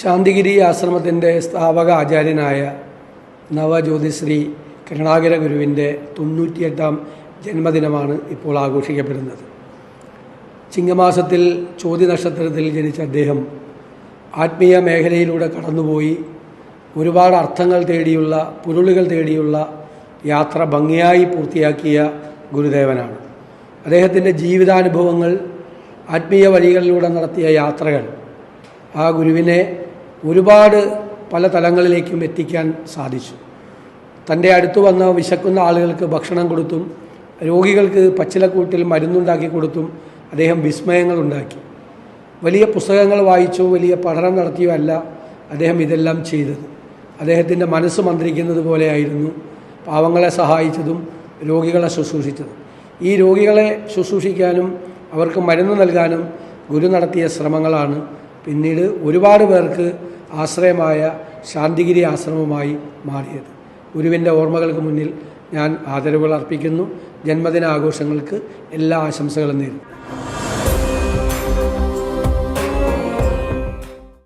ശാന്തിഗിരി ആശ്രമത്തിന്റെ സ്ഥാപക ആചാര്യനായ നവജ്യോതിശ്രീ കരുണാകര ഗുരുവിന്റെ തൊണ്ണൂറ്റിയെട്ടാം ജന്മദിനമാണ് ഇപ്പോൾ ആഘോഷിക്കപ്പെടുന്നത്. ചിങ്ങമാസത്തിൽ ചോതി നക്ഷത്രത്തിൽ ജനിച്ച അദ്ദേഹം ആത്മീയ മേഖലയിലൂടെ കടന്നുപോയി ഒരുപാട് അർത്ഥങ്ങൾ തേടിയുള്ള പൊരുളുകൾ തേടിയുള്ള യാത്ര ഭംഗിയായി പൂർത്തിയാക്കിയ ഗുരുദേവനാണ്. അദ്ദേഹത്തിന്റെ ജീവിതാനുഭവങ്ങൾ ആത്മീയ വഴികളിലൂടെ നടത്തിയ യാത്രകൾ ആ ഗുരുവിനെ ഒരുപാട് പല തലങ്ങളിലേക്കും എത്തിക്കാൻ സാധിച്ചു. തന്റെ അടുത്ത് വന്ന വിശക്കുന്ന ആളുകൾക്ക് ഭക്ഷണം കൊടുത്തും രോഗികൾക്ക് പച്ചിലക്കൂട്ടിൽ മരുന്നുണ്ടാക്കി കൊടുത്തും അദ്ദേഹം വിസ്മയങ്ങൾ ഉണ്ടാക്കി. വലിയ പുസ്തകങ്ങൾ വായിച്ചോ വലിയ പഠനം നടത്തിയോ അല്ല അദ്ദേഹം ഇതെല്ലാം ചെയ്തത്. അദ്ദേഹത്തിന്റെ മനസ്സ് മന്ത്രിക്കുന്നത് പോലെയായിരുന്നു പാവങ്ങളെ സഹായിച്ചതും രോഗികളെ ശുശ്രൂഷിച്ചതും. ഈ രോഗികളെ ശുശ്രൂഷിക്കാനും അവർക്ക് മരുന്ന് നൽകാനും ഗുരു നടത്തിയ ശ്രമങ്ങളാണ് പിന്നീട് ഒരുപാട് പേർക്ക് ആശ്രയമായ ശാന്തിഗിരി ആശ്രമമായി മാറിയത്. ഗുരുവിന്റെ ഓർമ്മകൾക്ക് മുന്നിൽ ഞാൻ ആദരവുകൾ അർപ്പിക്കുന്നു. ജന്മദിനാഘോഷങ്ങൾക്ക് എല്ലാ ആശംസകളും നേരുന്നു.